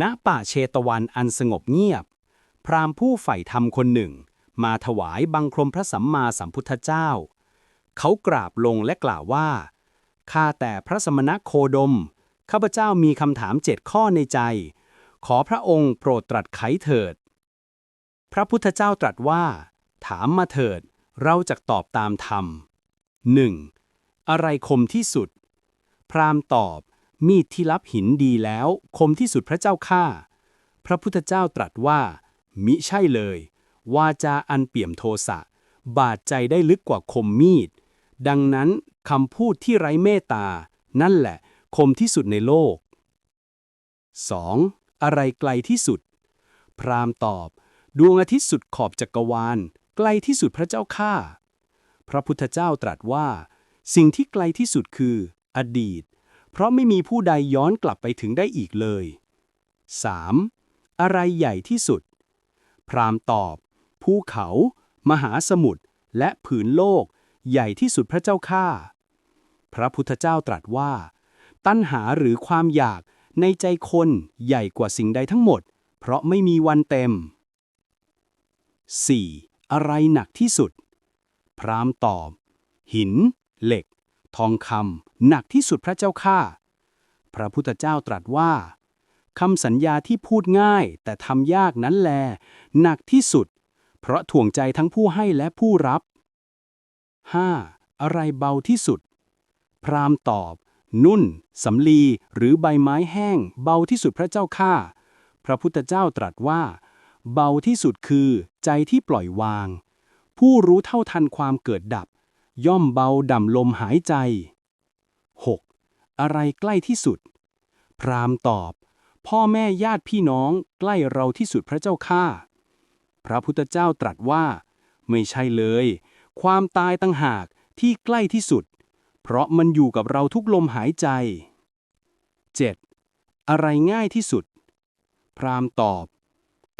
ณป่าเชตวันอันสงบเงียบ พราหมณ์ผู้ใฝ่ธรรมคนหนึ่ง มาถวายบังคมพระสัมมาสัมพุทธเจ้า เขากราบลงและกล่าวว่า ข้าแต่พระสมณโคดม ข้าพเจ้ามีคำถามเจ็ดข้อในใจ ขอพระองค์โปรดตรัสไขเถิด พระพุทธเจ้าตรัสว่า ถามมาเถิด เราจะตอบตามธรรม 1. อะไรคมที่สุด พราหมณ์ตอบ มีดที่รับหินดีแล้ว คมที่สุดพระเจ้าข้าพระพุทธเจ้าตรัสว่า มิใช่เลย วาจาอันเปี่ยมโทสะ บาดใจได้ลึกกว่าคมมีด ดังนั้นคำพูดที่ไร้เมตตา นั่นแหละ คมที่สุดในโลก 2. อะไรไกลที่สุด พราหมณ์ตอบ ดวงอาทิตย์สุดขอบจักรวาล ไกลที่สุดพระเจ้าข้าพระพุทธเจ้าตรัสว่า สิ่งที่ไกลที่สุดคือ อดีต เพราะไม่มีผู้ใดย้อนกลับไปถึงได้อีกเลย 3. อะไรใหญ่ที่สุด พราหมณ์ตอบ ภูเขา มหาสมุทรและผืนโลก ใหญ่ที่สุดพระเจ้าข้าพระพุทธเจ้าตรัสว่า ตัณหาหรือความอยากในใจคนใหญ่กว่าสิ่งใดทั้งหมด เพราะไม่มีวันเต็ม 4. อะไรหนักที่สุด พราหมณ์ตอบ หิน เหล็ก ทองคำหนักที่สุดพระเจ้าข้าพระพุทธเจ้าตรัสว่าคำสัญญาที่พูดง่ายแต่ทำยากนั้นแล หนักที่สุด เพราะถ่วงใจทั้งผู้ให้และผู้รับ 5. อะไรเบาที่สุด พรามตอบ นุ่นสำลีหรือใบไม้แห้ง เบาที่สุดพระเจ้าข้าพระพุทธเจ้าตรัสว่า เบาที่สุดคือ ใจที่ปล่อยวาง ผู้รู้เท่าทันความเกิดดับ ย่อมเบาด่ำลมหายใจ 6. อะไรใกล้ที่สุด พราหม์ตอบ พ่อแม่ญาติพี่น้องใกล้เราที่สุดพระเจ้าข้าพระพุทธเจ้าตรัสว่า ไม่ใช่เลย ความตายตั้งหากที่ใกล้ที่สุด เพราะมันอยู่กับเราทุกลมหายใจ 7. อะไรง่ายที่สุด พราหม์ตอบ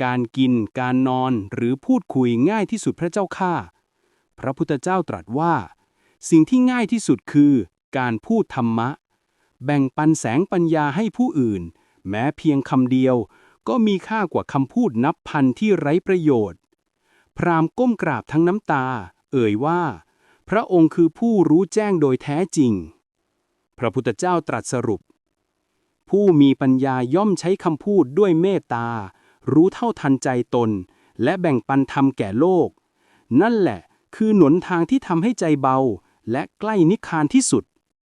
การกินการนอนหรือพูดคุยง่ายที่สุดพระเจ้าข้า พระพุทธเจ้าตรัสว่า สิ่งที่ง่ายที่สุดคือ การพูดธรรมะ แบ่งปันแสงปัญญาให้ผู้อื่น แม้เพียงคำเดียว ก็มีค่ากว่าคำพูดนับพันที่ไร้ประโยชน์ พราหมณ์ก้มกราบทั้งน้ำตา เอ่ยว่า พระองค์คือผู้รู้แจ้งโดยแท้จริง พระพุทธเจ้าตรัสสรุป ผู้มีปัญญาย่อมใช้คำพูดด้วยเมตตา รู้เท่าทันใจตน และแบ่งปันธรรมแก่โลก นั่นแหละ คือหนทางที่ทำให้ใจเบา และใกล้นิพพานที่สุด